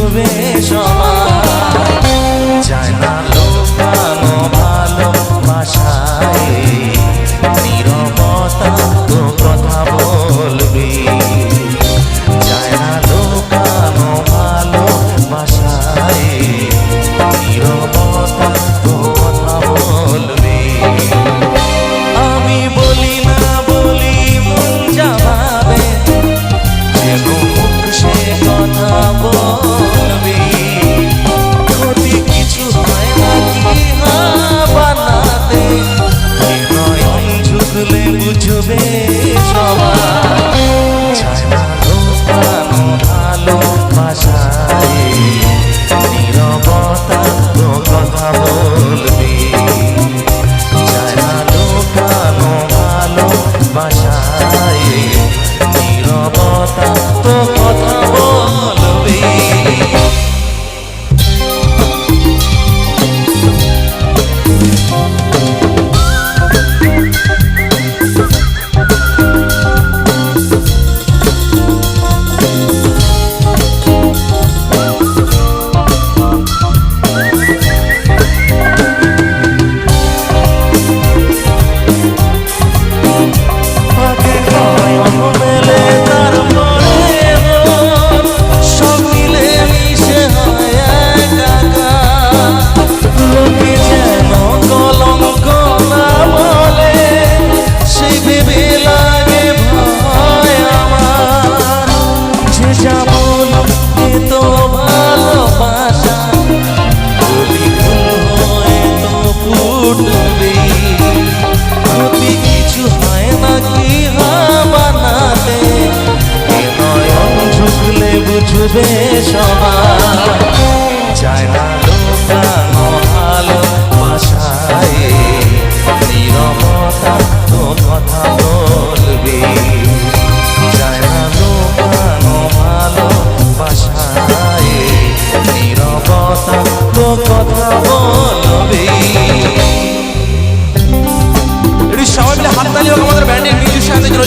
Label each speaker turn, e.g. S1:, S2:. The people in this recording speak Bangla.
S1: resolver yeah. বুঝবে সবাই। চায় না লোকানো ভালো কথা বলবে। চায় না লোকানো ভালো কথা বলবে। সবাই
S2: মিলে হাততালি হোক, আমাদের ব্যান্ডের
S1: মিউজিক সাহায্যের জন্য